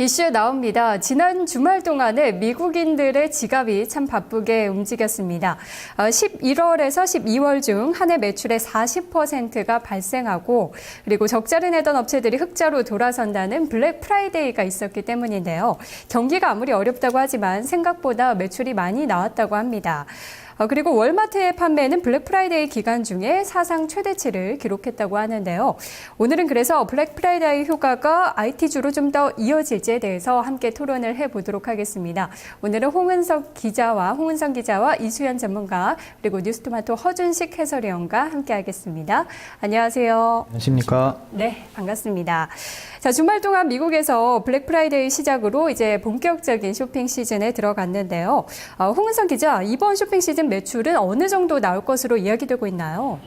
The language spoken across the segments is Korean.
이슈에 나옵니다. 지난 주말 동안에 미국인들의 지갑이 참 바쁘게 움직였습니다. 11월에서 12월 중 한 해 매출의 40%가 발생하고 그리고 적자를 내던 업체들이 흑자로 돌아선다는 블랙 프라이데이가 있었기 때문인데요. 경기가 아무리 어렵다고 하지만 생각보다 매출이 많이 나왔다고 합니다. 어, 그리고 월마트의 판매는 블랙 프라이데이 기간 중에 사상 최대치를 기록했다고 하는데요. 오늘은 그래서 블랙 프라이데이 효과가 IT주로 좀 더 이어질지에 대해서 함께 토론을 해보도록 하겠습니다. 오늘은 홍은석 기자와 홍은성 기자와 이수연 전문가 그리고 뉴스토마토 허준식 해설위원과 함께하겠습니다. 안녕하세요. 안녕하십니까. 네, 반갑습니다. 자, 주말 동안 미국에서 블랙 프라이데이 시작으로 이제 본격적인 쇼핑 시즌에 들어갔는데요. 어, 홍은성 기자, 이번 쇼핑 시즌 매출은 어느 정도 나올 것으로 이야기되고 있나요?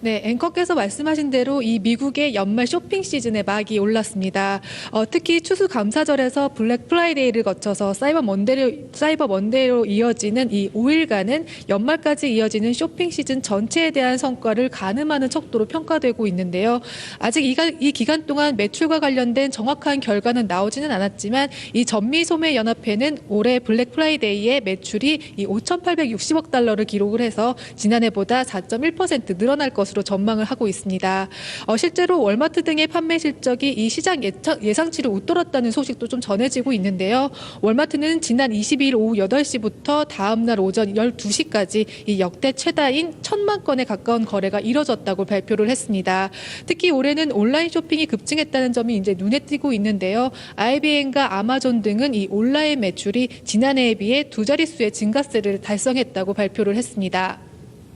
네, 앵커께서 말씀하신 대로 이 미국의 연말 쇼핑 시즌에 막이 올랐습니다. 어, 특히 추수 감사절에서 블랙 프라이데이를 거쳐서 사이버 먼데이로, 사이버 먼데이로 이어지는 이 5일간은 연말까지 이어지는 쇼핑 시즌 전체에 대한 성과를 가늠하는 척도로 평가되고 있는데요. 아직 이, 가- 이 기간 동안 매출과 관련된 정확한 결과는 나오지는 않았지만 이 전미소매 연합회는 올해 블랙 프라이데이의 매출이 이 5,860억 달러를 기록을 해서 지난해보다 4.1% 늘어날 것으로 전망을 하고 있습니다. 어, 실제로 월마트 등의 판매 실적이 이 시장 예상치를 웃돌았다는 소식도 좀 전해지고 있는데요. 월마트는 지난 22일 오후 8시부터 다음 날 오전 12시까지 이 역대 최다인 천만 건에 가까운 거래가 이뤄졌다고 발표를 했습니다. 특히 올해는 온라인 쇼핑이 급증했다는 점이 이제 눈에 띄고 있는데요. IBM과 아마존 등은 이 온라인 매출이 지난해에 비해 두 자릿수의 증가세를 달성했다고 발표를 했습니다.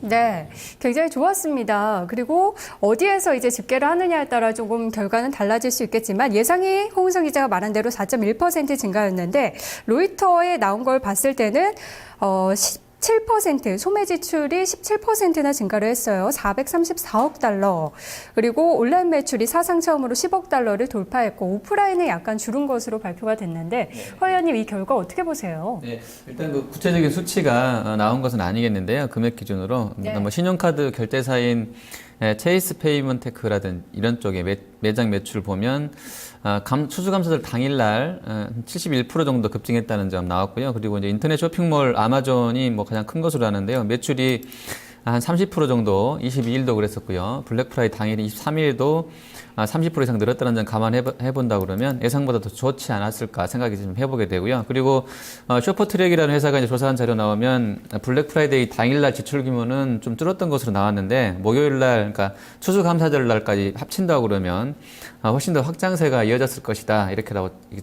네, 굉장히 좋았습니다. 그리고 어디에서 이제 집계를 하느냐에 따라 조금 결과는 달라질 수 있겠지만 예상이 홍은성 기자가 말한 대로 4.1% 증가였는데 로이터에 나온 걸 봤을 때는 어 17% 소매 지출이 17%나 증가를 했어요. 434억 달러. 그리고 온라인 매출이 사상 처음으로 10억 달러를 돌파했고 오프라인은 약간 줄은 것으로 발표가 됐는데 허 의원님 이 결과 어떻게 보세요? 네, 일단 그 구체적인 수치가 어, 나온 것은 아니겠는데요. 금액 기준으로 네. 뭐 신용카드 결제 사인 에, 체이스 페이먼테크라든 이런 쪽에 매, 매장 매출 보면 아, 감, 추수감사절 당일날 어, 71% 정도 급증했다는 점 나왔고요. 그리고 이제 인터넷 쇼핑몰 아마존이 뭐 가장 큰 것으로 하는데요. 매출이 한 30% 정도 22일도 그랬었고요. 블랙 프라이 당일 23일도 아, 30% 이상 늘었다는 점 감안해 본다 그러면 예상보다 더 좋지 않았을까 생각이 좀 해보게 되고요. 그리고 어, 쇼퍼트랙이라는 회사가 이제 조사한 자료 나오면 블랙 프라이데이 당일날 지출 규모는 좀 줄었던 것으로 나왔는데 목요일날 그러니까 추수감사절 날까지 합친다고 그러면 아, 훨씬 더 확장세가 이어졌을 것이다 이게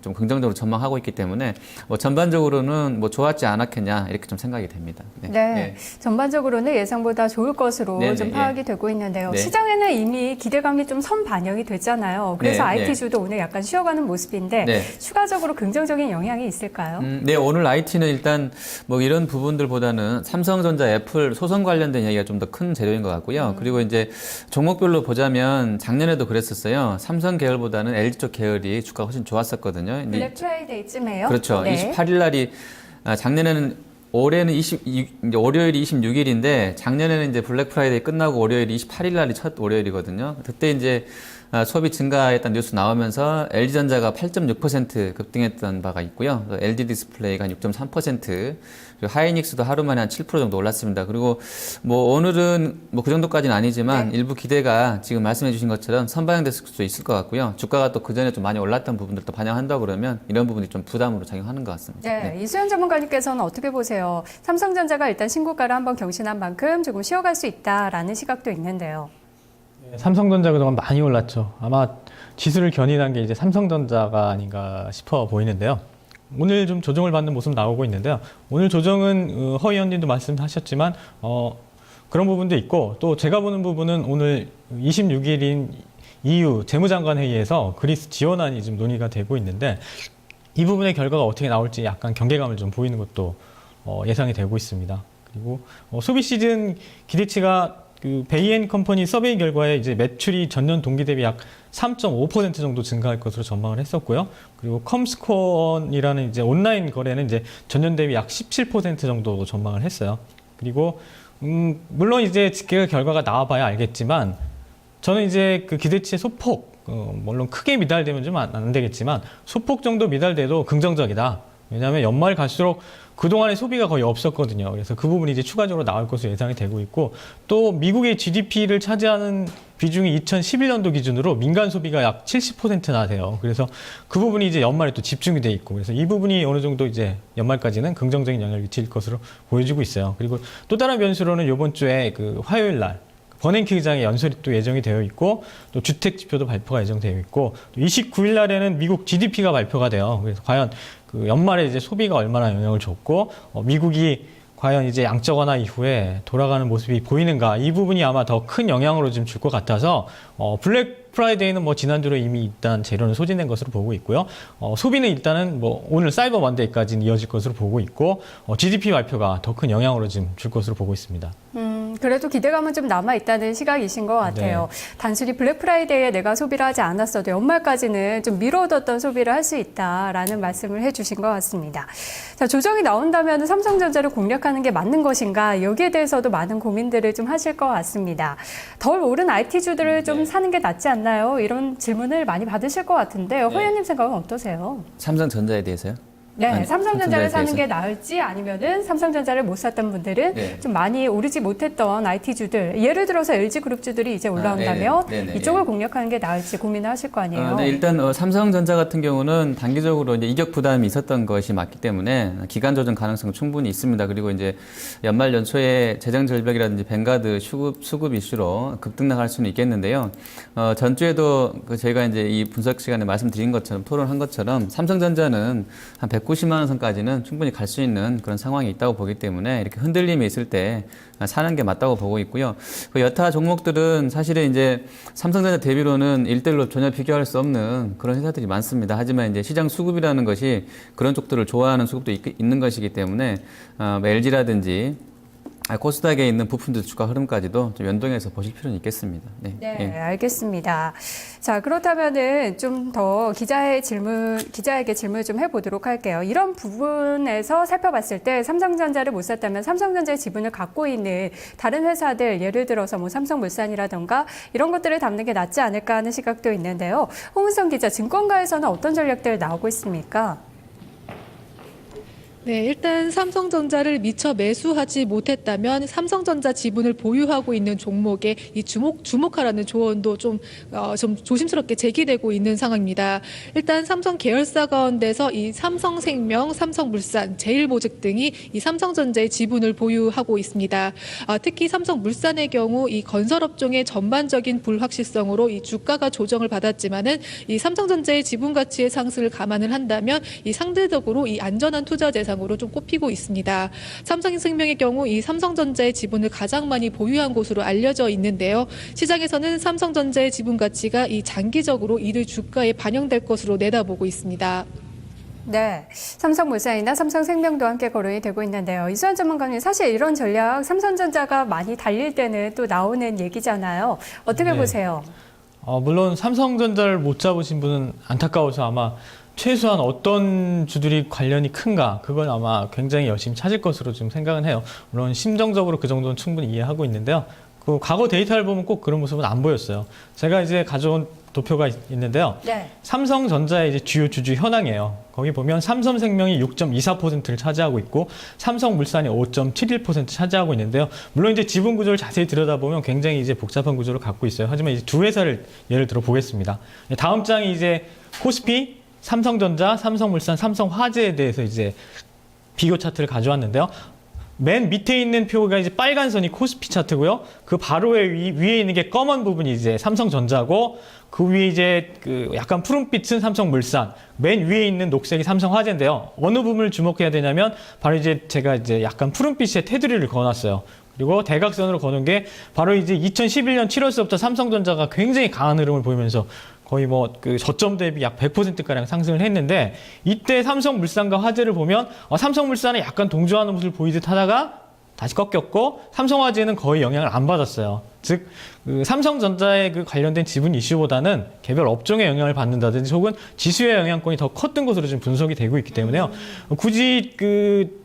좀 긍정적으로 전망하고 있기 때문에 뭐 전반적으로는 뭐 좋았지 않았겠냐 이렇게 좀 생각이 됩니다. 네, 전반적으로는 예상보다 좋을 것으로 네네, 좀 예. 파악이 되고 있는데요. 네. 시장에는 이미 기대감이 좀 선 반영이 됐잖아요. 그래서 네, 네. IT주도 오늘 약간 쉬어가는 모습인데 네. 추가적으로 긍정적인 영향이 있을까요? 음, 네, 오늘 IT는 일단 뭐 이런 부분들보다는 삼성전자, 애플 소송 관련된 이야기가 좀 더 큰 재료인 것 같고요. 그리고 이제 종목별로 보자면 작년에도 그랬었어요. 삼성 계열보다는 LG 쪽 계열이 주가가 훨씬 좋았었거든요. 블랙 프라이데이쯤에요. 그렇죠. 네. 28일 날이 아, 작년에는 올해는 20, 이- 이제 월요일이 26일인데 작년에는 이제 블랙 프라이데이 끝나고 월요일이 28일 날이 첫 월요일이거든요. 그때 이제 아, 소비 증가했다는 뉴스 나오면서 LG전자가 8.6% 급등했던 바가 있고요. 또 LG 디스플레이가 한 6.3%, 그리고 하이닉스도 하루 만에 한 7% 정도 올랐습니다. 그리고 뭐 오늘은 뭐 그 정도까지는 아니지만 네. 일부 기대가 지금 말씀해 주신 것처럼 선반영됐을 수도 있을 것 같고요. 주가가 또 그전에 좀 많이 올랐던 부분들도 반영한다 그러면 이런 부분이 좀 부담으로 작용하는 것 같습니다. 네, 이수연 전문가님께서는 어떻게 보세요? 삼성전자가 일단 신고가를 한번 경신한 만큼 조금 쉬어갈 수 있다라는 시각도 있는데요. 네, 삼성전자 그동안 많이 올랐죠. 아마 지수를 견인한 게 이제 삼성전자가 아닌가 싶어 보이는데요. 오늘 좀 조정을 받는 모습 나오고 있는데요. 오늘 조정은 어, 허 의원님도 말씀하셨지만 어, 그런 부분도 있고 또 제가 보는 부분은 오늘 26일인 EU 재무장관 회의에서 그리스 지원안이 지금 논의가 되고 있는데 이 부분의 결과가 어떻게 나올지 약간 경계감을 좀 보이는 것도 어, 예상이 되고 있습니다. 그리고 어, 소비 시즌 기대치가 그 베이엔 컴퍼니 서베이 결과에 이제 매출이 전년 동기 대비 약 3.5% 정도 증가할 것으로 전망을 했었고요. 그리고 컴스코어이라는 이제 온라인 거래는 이제 전년 대비 약 17% 정도 전망을 했어요. 그리고 음, 물론 이제 집계 결과가 나와봐야 알겠지만 저는 이제 그 기대치의 소폭 어, 물론 크게 미달되면 좀 안 되겠지만 소폭 정도 미달돼도 긍정적이다. 왜냐하면 연말 갈수록 그동안의 소비가 거의 없었거든요. 그래서 그 부분이 이제 추가적으로 나올 것으로 예상이 되고 있고 또 미국의 GDP를 차지하는 비중이 2011년도 기준으로 민간 소비가 약 70%나 돼요. 그래서 그 부분이 이제 연말에 또 집중이 돼 있고 그래서 이 부분이 어느 정도 이제 연말까지는 긍정적인 영향을 미칠 것으로 보여지고 있어요. 그리고 또 다른 변수로는 이번 주에 그 화요일 날 버냉키 의장의 연설이 또 예정이 되어 있고 또 주택 지표도 발표가 예정되어 있고 또 29일 날에는 미국 GDP가 발표가 돼요. 그래서 과연 그 연말에 이제 소비가 얼마나 영향을 줬고 어, 미국이 과연 이제 양적 완화 이후에 돌아가는 모습이 보이는가 이 부분이 아마 더 큰 영향으로 좀 줄 것 같아서 어, 블랙 프라이데이는 뭐 지난주로 이미 일단 재료는 소진된 것으로 보고 있고요. 어, 소비는 일단은 뭐 오늘 사이버 먼데이까지는 이어질 것으로 보고 있고 어, GDP 발표가 더 큰 영향으로 지금 줄 것으로 보고 있습니다. 음, 그래도 기대감은 좀 남아 있다는 시각이신 것 같아요. 단순히 블랙 프라이데이에 내가 소비를 하지 않았어도 연말까지는 좀 미뤄뒀던 소비를 할 수 있다라는 말씀을 해주신 것 같습니다. 자, 조정이 나온다면 삼성전자를 공략하는 게 맞는 것인가 여기에 대해서도 많은 고민들을 좀 하실 것 같습니다. 덜 오른 IT주들을 좀 사는 게 낫지 않나요? 이런 질문을 많이 받으실 것 같은데 허연님 생각은 어떠세요? 삼성전자에 대해서요? 네, 아니, 삼성전자를 사는. 게 나을지 아니면은 삼성전자를 못 샀던 분들은 네. 좀 많이 오르지 못했던 IT주들, 예를 들어서 LG그룹주들이 이제 올라온다면 아, 네네. 네네. 이쪽을 공략하는 게 나을지 고민을 하실 거 아니에요. 어, 네, 일단 어, 삼성전자 같은 경우는 단기적으로 이제 이격 부담이 있었던 것이 맞기 때문에 기간 조정 가능성 충분히 있습니다. 그리고 이제 연말 연초에 재정 절벽이라든지 뱅가드 수급 수급 이슈로 급등나갈 수는 있겠는데요. 어, 전주에도 그 저희가 이제 이 분석 시간에 말씀드린 것처럼 토론한 것처럼 삼성전자는 한 190만 원 선까지는 충분히 갈 수 있는 그런 상황이 있다고 보기 때문에 이렇게 흔들림이 있을 때 사는 게 맞다고 보고 있고요. 그 여타 종목들은 사실은 이제 삼성전자 대비로는 일대로 전혀 비교할 수 없는 그런 회사들이 많습니다. 하지만 이제 시장 수급이라는 것이 그런 쪽들을 좋아하는 수급도 있, 는 것이기 때문에 어, 뭐 LG라든지 코스닥에 있는 부품들 주가 흐름까지도 좀 연동해서 보실 필요는 있겠습니다. 네. 네, 예. 알겠습니다. 자, 그렇다면은 좀 더 기자의 질문, 기자에게 질문을 좀 해보도록 할게요. 이런 부분에서 살펴봤을 때 삼성전자를 못 샀다면 삼성전자의 지분을 갖고 있는 다른 회사들, 예를 들어서 뭐 삼성물산이라던가 이런 것들을 담는 게 낫지 않을까 하는 시각도 있는데요. 홍은성 기자, 증권가에서는 어떤 전략들 나오고 있습니까? 네, 일단 삼성전자를 미처 매수하지 못했다면 삼성전자 지분을 보유하고 있는 종목에 이 주목 주목하라는 조언도 좀, 어, 좀 조심스럽게 제기되고 있는 상황입니다. 일단 삼성 계열사 가운데서 이 삼성생명, 삼성물산, 제일모직 등이 이 삼성전자의 지분을 보유하고 있습니다. 아, 특히 삼성물산의 경우 이 건설업종의 전반적인 불확실성으로 이 주가가 조정을 받았지만은 이 삼성전자의 지분 가치의 상승을 감안을 한다면 이 상대적으로 이 안전한 투자 대상으로 좀 꼽히고 있습니다. 삼성생명의 경우 이 삼성전자의 지분을 가장 많이 보유한 곳으로 알려져 있는데요. 시장에서는 삼성전자의 지분 가치가 이 장기적으로 이들 주가에 반영될 것으로 내다보고 있습니다. 네, 삼성물산이나 삼성생명도 함께 거론이 되고 있는데요. 이수환 전문가님, 사실 이런 전략 삼성전자가 많이 달릴 때는 또 나오는 얘기잖아요. 어떻게 네. 보세요? 어, 물론 삼성전자를 못 잡으신 분은 안타까워서 아마 최소한 어떤 주들이 관련이 큰가 그걸 아마 굉장히 열심히 찾을 것으로 좀 생각은 해요. 물론 심정적으로 그 정도는 충분히 이해하고 있는데요. 그 과거 데이터를 보면 꼭 그런 모습은 안 보였어요. 제가 이제 가져온 도표가 있- 있는데요. 네. 삼성전자의 이제 주요 주주 현황이에요. 거기 보면 삼성생명이 6.24%를 차지하고 있고 삼성물산이 5.71% 차지하고 있는데요. 물론 이제 지분 구조를 자세히 들여다보면 굉장히 이제 복잡한 구조를 갖고 있어요. 하지만 이제 두 회사를 예를 들어 보겠습니다. 다음 장이 이제 코스피, 삼성전자, 삼성물산, 삼성화재에 대해서 이제 비교 차트를 가져왔는데요. 맨 밑에 있는 표가 이제 빨간 선이 코스피 차트고요. 그 바로 위, 위에 있는 게 검은 부분이 이제 삼성전자고 그 위에 이제 그 약간 푸른빛은 삼성물산, 맨 위에 있는 녹색이 삼성화재인데요. 어느 부분을 주목해야 되냐면 바로 이제 제가 이제 약간 푸른빛의 테두리를 그어놨어요. 그리고 대각선으로 거는 게 바로 이제 2011년 7월서부터 삼성전자가 굉장히 강한 흐름을 보이면서 거의 뭐 그 저점 대비 약 100%가량 상승을 했는데 이때 삼성물산과 화재를 보면 어, 삼성물산은 약간 동조하는 모습을 보이듯 하다가 다시 꺾였고 삼성화재는 거의 영향을 안 받았어요. 즉, 그 삼성전자의 그 관련된 지분 이슈보다는 개별 업종의 영향을 받는다든지 혹은 지수의 영향권이 더 컸던 것으로 지금 분석이 되고 있기 때문에요. 굳이 그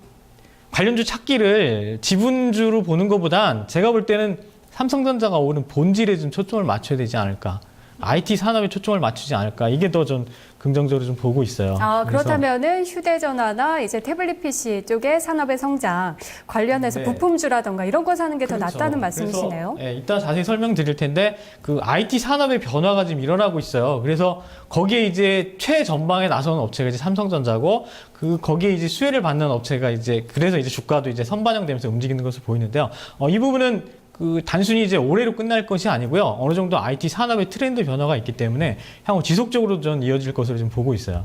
관련주 찾기를 지분주로 보는 것보단 제가 볼 때는 삼성전자가 오른 본질에 좀 초점을 맞춰야 되지 않을까. IT 산업에 초점을 맞추지 않을까 이게 더 좀 긍정적으로 좀 보고 있어요. 아, 그렇다면은 휴대전화나 이제 태블릿 PC 쪽의 산업의 성장 관련해서 네. 부품주라던가 이런 거 사는 게 더 그렇죠. 낫다는 말씀이시네요. 예, 이따 자세히 설명드릴 텐데 그 IT 산업의 변화가 지금 일어나고 있어요. 그래서 거기에 이제 최전방에 나서는 업체가 이제 삼성전자고 그 거기에 이제 수혜를 받는 업체가 이제 그래서 이제 주가도 이제 선반영되면서 움직이는 것으로 보이는데요. 어, 이 부분은 그 단순히 이제 올해로 끝날 것이 아니고요. 어느 정도 IT 산업의 트렌드 변화가 있기 때문에 향후 지속적으로 전 이어질 것으로 좀 보고 있어요.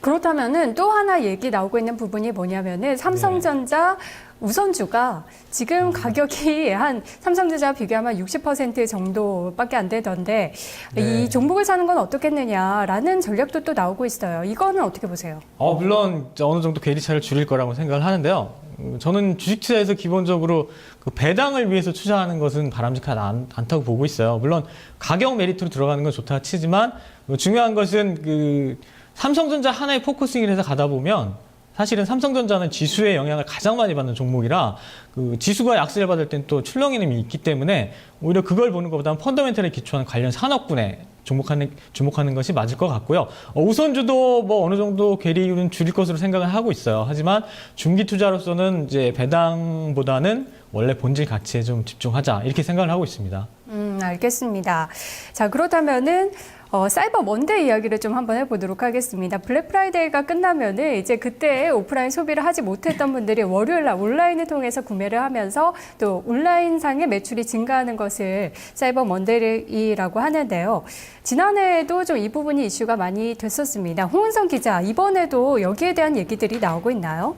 그렇다면은 또 하나 얘기 나오고 있는 부분이 뭐냐면은 삼성전자 우선주가 지금 가격이 한 삼성전자 비교하면 60% 정도밖에 안 되던데 네. 이 종목을 사는 건 어떻겠느냐라는 전략도 또 나오고 있어요. 이거는 어떻게 보세요? 어, 물론 어느 정도 괴리차를 줄일 거라고 생각을 하는데요. 음, 저는 주식 투자에서 기본적으로 그 배당을 위해서 투자하는 것은 바람직하지 않, 않다고 보고 있어요. 물론 가격 메리트로 들어가는 건 좋다 치지만 어, 중요한 것은 그 삼성전자 하나에 포커싱을 해서 가다 보면 사실은 삼성전자는 지수의 영향을 가장 많이 받는 종목이라 그 지수가 약세를 받을 땐 또 출렁이님이 있기 때문에 오히려 그걸 보는 것보다는 펀더멘털에 기초한 관련 산업군에 주목하는, 주목하는 것이 맞을 것 같고요. 어, 우선주도 뭐 어느 정도 괴리는 줄일 것으로 생각을 하고 있어요. 하지만 중기 투자로서는 이제 배당보다는 원래 본질 가치에 좀 집중하자 이렇게 생각을 하고 있습니다. 음, 알겠습니다. 자, 그렇다면은 어, 사이버 먼데 이야기를 좀 한번 해보도록 하겠습니다. 블랙 프라이데이가 끝나면은 이제 그때 오프라인 소비를 하지 못했던 분들이 월요일 날 온라인을 통해서 구매를 하면서 또 온라인 상의 매출이 증가하는 것을 사이버 먼데이라고 하는데요. 지난해에도 좀 이 부분이 이슈가 많이 됐었습니다. 홍은성 기자, 이번에도 여기에 대한 얘기들이 나오고 있나요?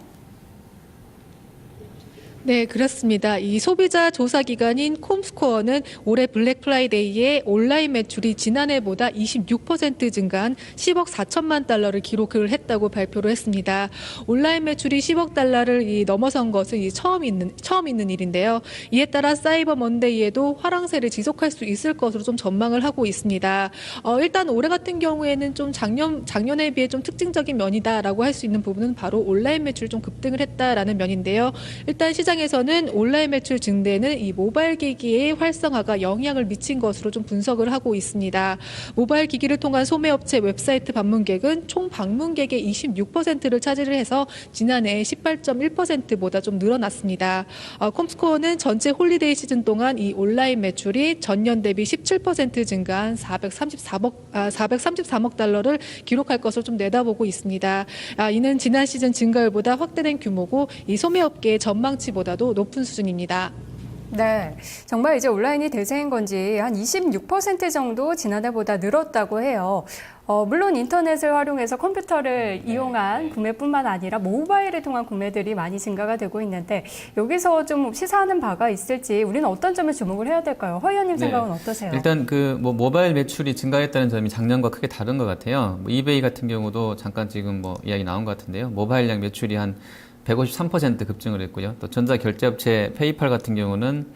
네, 그렇습니다. 이 소비자 조사 기관인 콤스코어는 올해 블랙 프라이데이에 온라인 매출이 지난해보다 26% 증가한 10억 4천만 달러를 기록을 했다고 발표를 했습니다. 온라인 매출이 10억 달러를 이 넘어선 것은 이 처음 있는 처음 있는 일인데요. 이에 따라 사이버 먼데이에도 화랑세를 지속할 수 있을 것으로 좀 전망을 하고 있습니다. 어, 일단 올해 같은 경우에는 좀 작년 작년에 비해 좀 특징적인 면이다라고 할 수 있는 부분은 바로 온라인 매출 좀 급등을 했다라는 면인데요. 일단 시장 에서는 온라인 매출 증대는 이 모바일 기기의 활성화가 영향을 미친 것으로 좀 분석을 하고 있습니다. 모바일 기기를 통한 소매업체 웹사이트 방문객은 총 방문객의 26%를 차지를 해서 지난해 18.1%보다 좀 늘어났습니다. 어, 콤스코어는 전체 홀리데이 시즌 동안 이 온라인 매출이 전년 대비 17% 증가한 433억, 아, 433억 달러를 기록할 것으로 좀 내다보고 있습니다. 아, 이는 지난 시즌 증가율보다 확대된 규모고 이 소매업계의 전망치보다 도 높은 수준입니다. 네, 정말 이제 온라인이 대세인 건지 한 26% 정도 지난해보다 늘었다고 해요. 어, 물론 인터넷을 활용해서 컴퓨터를 이용한 구매뿐만 아니라 모바일을 통한 구매들이 많이 증가가 되고 있는데 여기서 좀 시사하는 바가 있을지 우리는 어떤 점을 주목을 해야 될까요? 허 의원님 네. 생각은 어떠세요? 일단 그 뭐 모바일 매출이 증가했다는 점이 작년과 크게 다른 것 같아요. 뭐 이베이 같은 경우도 잠깐 지금 뭐 이야기 나온 것 같은데요. 모바일량 매출이 한 153% 급증을 했고요. 또 전자 결제업체 페이팔 같은 경우는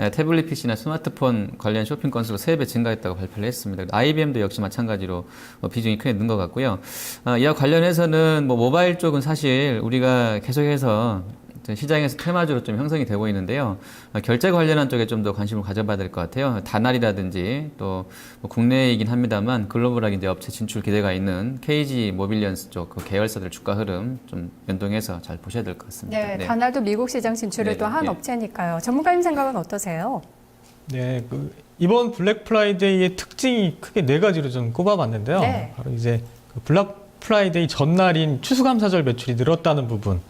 에, 태블릿 PC나 스마트폰 관련 쇼핑 건수가 3배 증가했다고 발표를 했습니다. IBM도 역시 마찬가지로 뭐 비중이 크게 는 것 같고요. 아, 이와 관련해서는 뭐 모바일 쪽은 사실 우리가 계속해서 시장에서 테마주로 좀 형성이 되고 있는데요. 어, 결제 관련한 쪽에 좀 더 관심을 가져봐야 될 것 같아요. 다날이라든지 또 뭐 국내이긴 합니다만 글로벌하게 이제 업체 진출 기대가 있는 KG 모빌리언스 쪽 그 계열사들 주가 흐름 좀 연동해서 잘 보셔야 될 것 같습니다. 네, 다날도 미국 시장 진출을 네, 또한 네. 업체니까요. 전문가님 생각은 어떠세요? 네, 그 이번 블랙 프라이데이의 특징이 크게 네 가지로 좀 꼽아봤는데요. 네. 바로 이제 그 블랙 프라이데이 전날인 추수감사절 매출이 늘었다는 부분.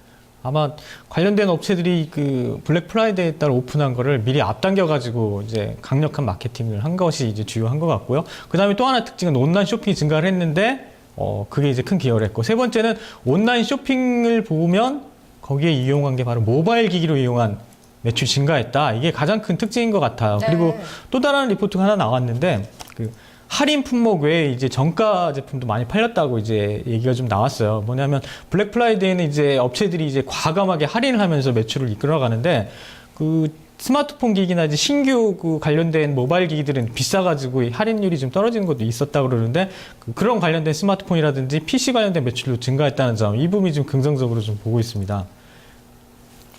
아마 관련된 업체들이 그 블랙 프라이데이에 따라 오픈한 거를 미리 앞당겨 가지고 이제 강력한 마케팅을 한 것이 이제 주요한 것 같고요. 그다음에 또 하나 특징은 온라인 쇼핑이 증가를 했는데 어 그게 이제 큰 기여를 했고 세 번째는 온라인 쇼핑을 보면 거기에 이용한 게 바로 모바일 기기로 이용한 매출 증가했다. 이게 가장 큰 특징인 것 같아요. 네. 그리고 또 다른 리포트가 하나 나왔는데 그 할인 품목 외에 이제 정가 제품도 많이 팔렸다고 이제 얘기가 좀 나왔어요. 뭐냐면 블랙 프라이데이는 이제 업체들이 이제 과감하게 할인을 하면서 매출을 이끌어가는데 그 스마트폰 기기나 이제 신규 그 관련된 모바일 기기들은 비싸가지고 이 할인율이 좀 떨어지는 것도 있었다고 그러는데 그 그런 관련된 스마트폰이라든지 PC 관련된 매출도 증가했다는 점 이 부분이 좀 긍정적으로 좀 보고 있습니다.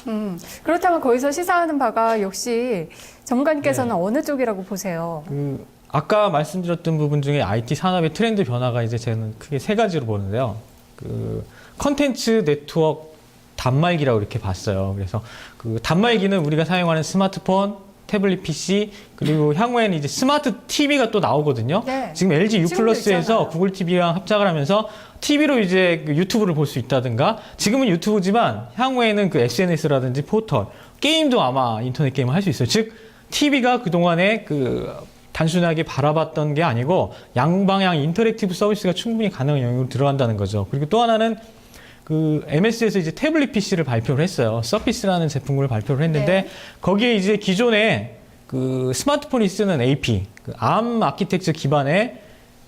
음, 그렇다면 거기서 시사하는 바가 역시 전문가님께서는 어느 쪽이라고 보세요? 그 아까 말씀드렸던 부분 중에 IT 산업의 트렌드 변화가 이제 저는 크게 세 가지로 보는데요. 그 컨텐츠 네트워크 단말기라고 이렇게 봤어요. 그래서 그 단말기는 우리가 사용하는 스마트폰, 태블릿 PC 그리고 향후에는 이제 스마트 TV가 또 나오거든요. 네. 지금 LG U 플러스에서. 구글 TV랑 합작을 하면서 TV로 이제 그 유튜브를 볼 수 있다든가 지금은 유튜브지만 향후에는 그 SNS라든지 포털 게임도 아마 인터넷 게임을 할 수 있어요. 즉 TV가 그 동안에 그 단순하게 바라봤던 게 아니고 양방향 인터랙티브 서비스가 충분히 가능한 영역으로 들어간다는 거죠. 그리고 또 하나는 그 MS에서 이제 태블릿 PC를 발표를 했어요. 서피스라는 제품을 발표를 했는데 네. 거기에 이제 기존에 그 스마트폰이 쓰는 AP, 그 ARM 아키텍처 기반의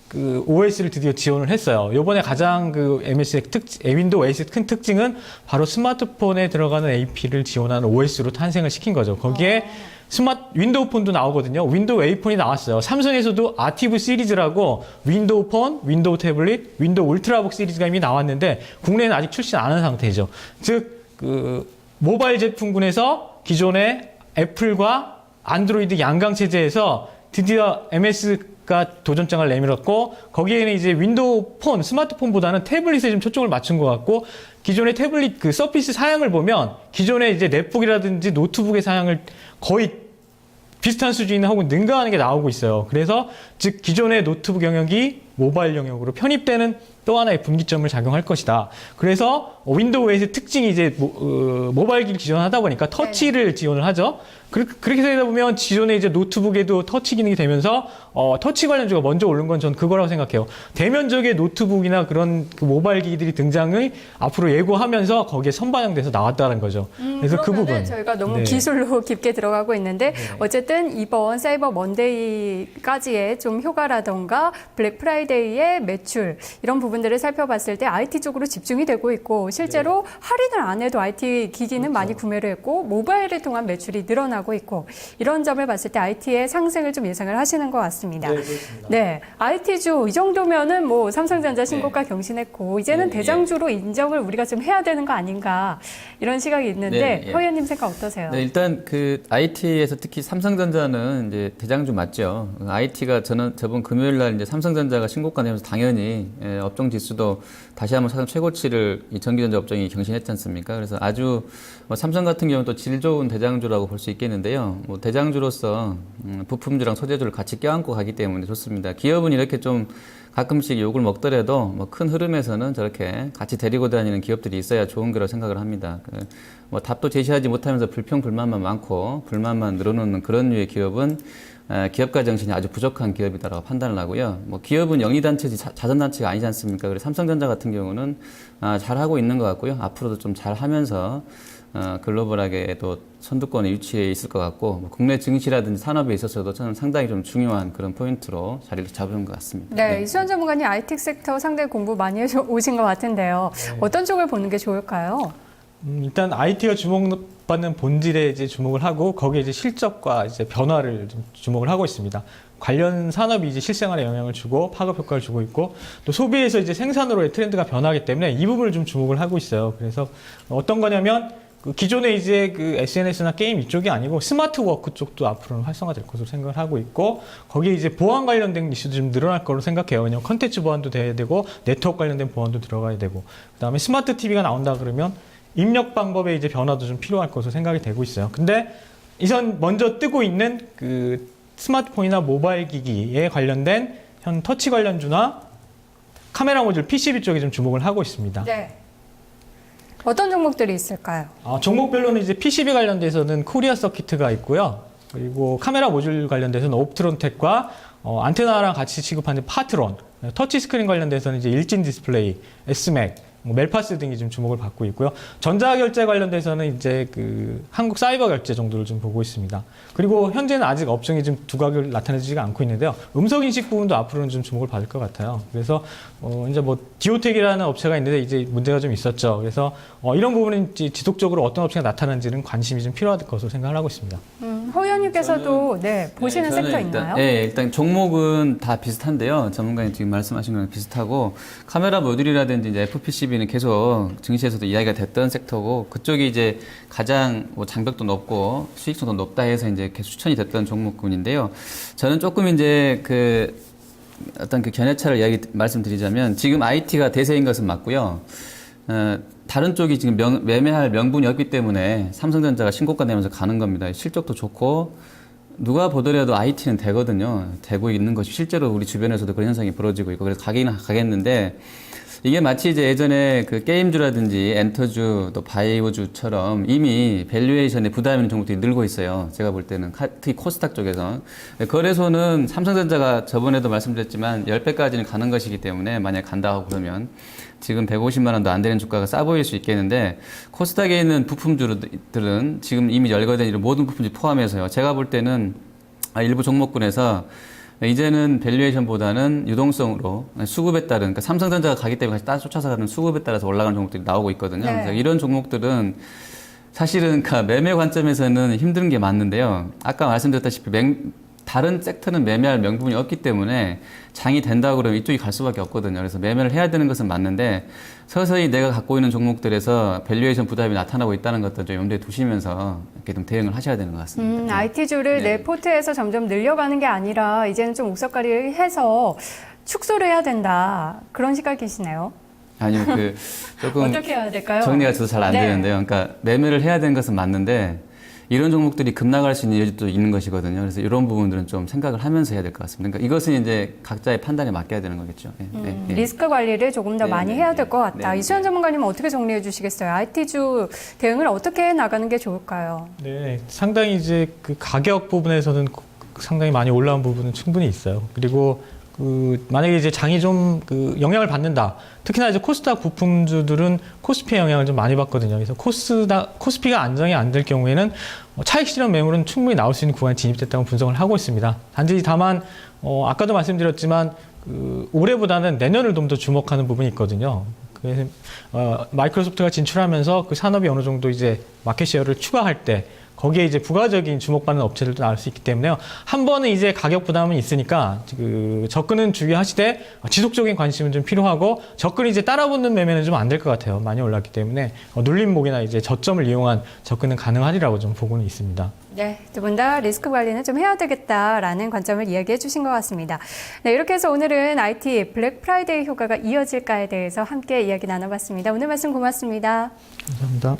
그 OS를 드디어 지원을 했어요. 요번에 가장 그 MS의 특, 윈도우 OS의 큰 특징은 바로 스마트폰에 들어가는 AP를 지원하는 OS로 탄생을 시킨 거죠. 거기에 스마트 윈도우 폰도 나오거든요. 윈도우 A 폰이 나왔어요. 삼성에서도 아티브 시리즈라고 윈도우 폰, 윈도우 태블릿, 윈도우 울트라북 시리즈가 이미 나왔는데 국내에는 아직 출시 안 한 상태죠. 즉 그 모바일 제품군에서 기존의 애플과 안드로이드 양강 체제에서 드디어 MS가 도전장을 내밀었고 거기에는 이제 윈도우 폰, 스마트폰보다는 태블릿에 좀 초점을 맞춘 것 같고 기존의 태블릿 그 서피스 사양을 보면 기존의 이제 넷북이라든지 노트북의 사양을 거의 비슷한 수준이나 혹은 능가하는 게 나오고 있어요. 그래서 즉 기존의 노트북 영역이 모바일 영역으로 편입되는 또 하나의 분기점을 작용할 것이다. 그래서 윈도우의 특징이 이제 모, 바일기를 지원하다 보니까 터치를 지원을 하죠. 그, 그렇게 되다 보면 기존의 이제 노트북에도 터치 기능이 되면서 어, 터치 관련주가 먼저 오른 건 전 그거라고 생각해요. 대면적의 노트북이나 그런 그 모바일 기기들이 등장을 앞으로 예고하면서 거기에 선반영돼서 나왔다는 거죠. 그래서 그 부분. 저희가 너무 네. 기술로 깊게 들어가고 있는데 어쨌든 이번 사이버 먼데이까지의 좀 효과라던가 블랙 프라이데이의 매출 이런 부분들을 살펴봤을 때 IT 쪽으로 집중이 되고 있고 실제로 네. 할인을 안 해도 IT 기기는 그렇죠. 많이 구매를 했고 모바일을 통한 매출이 늘어나고 있고 이런 점을 봤을 때 IT의 상승을 좀 예상을 하시는 것 같습니다. 네, IT주 이 정도면은 뭐 삼성전자 신고가 경신했고 이제는 네, 예. 대장주로 인정을 우리가 좀 해야 되는 거 아닌가 이런 시각이 있는데 네, 예. 허 의원님 생각 어떠세요? 네, 일단 그 IT에서 특히 삼성전자는 이제 대장주 맞죠. IT가 저는 저번 금요일 날 이제 삼성전자가 신고가 내면서 당연히 예, 업종 지수도 다시 한번 사상 최고치를 이 전기전자 업종이 경신했지 않습니까? 그래서 아주 뭐 삼성 같은 경우는 또 질 좋은 대장주라고 볼 수 있겠는데요. 뭐 대장주로서 음, 부품주랑 소재주를 같이 껴안고 가기 때문에 좋습니다. 기업은 이렇게 좀 가끔씩 욕을 먹더라도 뭐 큰 흐름에서는 저렇게 같이 데리고 다니는 기업들이 있어야 좋은 거라고 생각을 합니다. 그, 뭐 답도 제시하지 못하면서 불평 불만만 많고 불만만 늘어놓는 그런 류의 기업은 에, 기업가 정신이 아주 부족한 기업이다라고 판단을 하고요. 뭐 기업은 영리단체지 자- 자선단체가 아니지 않습니까? 그래서 삼성전자 같은 경우는 아, 잘하고 있는 것 같고요. 앞으로도 좀 잘하면서 어, 글로벌하게 또 선두권에 위치해 있을 것 같고 뭐 국내 증시라든지 산업에 있어서도 저는 상당히 좀 중요한 그런 포인트로 자리를 잡은 것 같습니다. 네, 이수현 전문가님 IT 섹터 상당히 공부 많이 해서 오신 것 같은데요. 어떤 쪽을 보는 게 좋을까요? 음, 일단 IT가 주목받는 본질에 이제 주목을 하고 거기에 이제 실적과 이제 변화를 좀 주목을 하고 있습니다. 관련 산업이 이제 실생활에 영향을 주고 파급 효과를 주고 있고 또 소비에서 이제 생산으로의 트렌드가 변하기 때문에 이 부분을 좀 주목을 하고 있어요. 그래서 어떤 거냐면 그 기존에 이제 그 SNS나 게임 이쪽이 아니고 스마트 워크 쪽도 앞으로는 활성화될 것으로 생각을 하고 있고 거기에 이제 보안 관련된 이슈도 좀 늘어날 거로 생각해요. 왜냐면 컨텐츠 보안도 돼야 되고 네트워크 관련된 보안도 들어가야 되고 그다음에 스마트 TV가 나온다 그러면 입력 방법에 이제 변화도 좀 필요할 것으로 생각이 되고 있어요. 근데 이선 먼저 뜨고 있는 그 스마트폰이나 모바일 기기에 관련된 현 터치 관련주나 카메라 모듈 PCB 쪽에 좀 주목을 하고 있습니다. 네. 어떤 종목들이 있을까요? 아, 종목별로는 이제 PCB 관련돼서는 코리아 서키트가 있고요. 그리고 카메라 모듈 관련돼서는 옵트론텍과 어, 안테나랑 같이 취급하는 파트론, 터치 스크린 관련돼서는 이제 일진 디스플레이, S맥, 뭐 멜파스 등이 좀 주목을 받고 있고요. 전자결제 관련돼서는 이제 그 한국 사이버 결제 정도를 좀 보고 있습니다. 그리고 현재는 아직 업종이 좀 두각을 나타내지가 않고 있는데요. 음성 인식 부분도 앞으로는 좀 주목을 받을 것 같아요. 그래서 어 이제 뭐 디오텍이라는 업체가 있는데 이제 문제가 좀 있었죠. 그래서 어 이런 부분은 이제 지속적으로 어떤 업체가 나타나는지는 관심이 좀 필요할 것으로 생각을 하고 있습니다. 음, 허허 의원님께서도 네, 보시는 네, 섹터 일단, 있나요? 네, 일단 종목은 다 비슷한데요. 전문가님 지금 말씀하신 거랑 비슷하고 카메라 모듈이라든지 이제 FPCB는 계속 증시에서도 이야기가 됐던 섹터고 그쪽이 이제 가장 뭐 장벽도 높고 수익성도 높다 해서 이제 계속 추천이 됐던 종목군인데요. 저는 조금 이제 그 어떤 그 견해차를 이야기 말씀드리자면 지금 IT가 대세인 것은 맞고요. 어, 다른 쪽이 지금 명- 매매할 명분이 없기 때문에 삼성전자가 신고가 내면서 가는 겁니다. 실적도 좋고 누가 보더라도 IT는 되거든요. 되고 있는 것이 실제로 우리 주변에서도 그런 현상이 벌어지고 있고 그래서 가긴 가겠는데 이게 마치 이제 예전에 그 게임주라든지 엔터주 또 바이오주처럼 이미 밸류에이션에 부담이 있는 종목들이 늘고 있어요. 제가 볼 때는 카- 특히 코스닥 쪽에서 거래소는 삼성전자가 저번에도 말씀드렸지만 10배까지는 가는 것이기 때문에 만약 간다 하고 그러면 지금 150만 원도 안 되는 주가가 싸 보일 수 있겠는데 코스닥에 있는 부품주들은 지금 이미 열거된 이런 모든 부품주 포함해서요. 제가 볼 때는 아, 일부 종목군에서 이제는 밸류에이션보다는 유동성으로 수급에 따른 그러니까 삼성전자가 가기 때문에 같이 따라 쫓아서 가는 수급에 따라서 올라가는 종목들이 나오고 있거든요. 네. 그래서 이런 종목들은 사실은 그 매매 관점에서는 힘든 게 맞는데요. 아까 말씀드렸다시피 맹- 다른 섹터는 매매할 명분이 없기 때문에 장이 된다고 그러면 이쪽이 갈 수밖에 없거든요. 그래서 매매를 해야 되는 것은 맞는데 서서히 내가 갖고 있는 종목들에서 밸류에이션 부담이 나타나고 있다는 것도 좀 염두에 두시면서 이렇게 좀 대응을 하셔야 되는 것 같습니다. 음, IT주를 네. 내 포트에서 점점 늘려가는 게 아니라 이제는 좀 옥석가리를 해서 축소를 해야 된다. 그런 시각이시네요. 아니요, 그 조금 어떻게 해야 될까요? 정리가 저도 잘안 네. 되는데요. 그러니까 매매를 해야 되는 것은 맞는데 이런 종목들이 급락할 수 있는 여지도 있는 것이거든요. 그래서 이런 부분들은 좀 생각을 하면서 해야 될 것 같습니다. 그러니까 이것은 이제 각자의 판단에 맡겨야 되는 거겠죠. 예, 네, 음, 네. 리스크 관리를 조금 더 네, 많이 네, 해야 네. 될것 같다. 네, 네. 이수연 전문가님은 어떻게 정리해 주시겠어요? IT주 대응을 어떻게 해 나가는 게 좋을까요? 네, 상당히 이제 그 가격 부분에서는 상당히 많이 올라온 부분은 충분히 있어요. 그리고 그 만약에 이제 장이 좀 그 영향을 받는다. 특히나 이제 코스닥 부품주들은 코스피의 영향을 좀 많이 받거든요. 그래서 코스닥 코스피가 안정이 안 될 경우에는 어, 차익 실현 매물은 충분히 나올 수 있는 구간에 진입됐다고 분석을 하고 있습니다. 단지 다만 어, 아까도 말씀드렸지만 그 올해보다는 내년을 좀 더 주목하는 부분이 있거든요. 그래서 어, 마이크로소프트가 진출하면서 그 산업이 어느 정도 이제 마켓 쉐어를 추가할 때 거기에 이제 부가적인 주목받는 업체들도 나올 수 있기 때문에요. 한 번은 이제 가격 부담은 있으니까 그 접근은 주의하시되 지속적인 관심은 좀 필요하고 접근이 이제 따라붙는 매매는 좀 안 될 것 같아요. 많이 올랐기 때문에 어, 눌림목이나 이제 저점을 이용한 접근은 가능하리라고 좀 보고는 있습니다. 네, 두 분 다 리스크 관리는 좀 해야 되겠다라는 관점을 이야기해 주신 것 같습니다. 네, 이렇게 해서 오늘은 IT 블랙 프라이데이 효과가 이어질까에 대해서 함께 이야기 나눠봤습니다. 오늘 말씀 고맙습니다. 감사합니다.